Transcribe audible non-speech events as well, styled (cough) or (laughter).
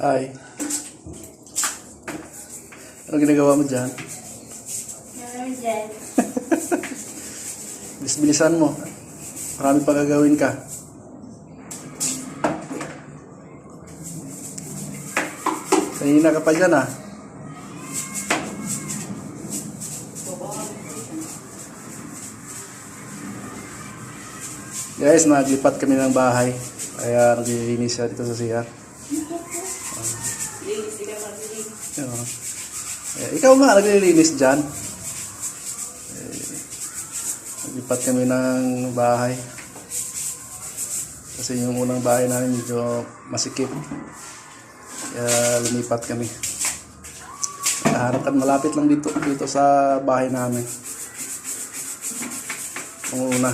Hi. Ano ginagawa mo dyan? Ano dyan? (laughs) Bilis-bilisan mo. Marami pa gagawin ka. Kanina ka pa dyan ah. Guys, naglipat kami ng bahay. Kaya naglilinis siya dito sa CR. Ano? Eh, ikaw nga, naglilinis dyan. Eh, naglipat kami ng bahay. Kasi yung unang bahay namin medyo masikip. Kaya lumipat kami. Naharap kan malapit lang dito, dito sa bahay namin. Yung una.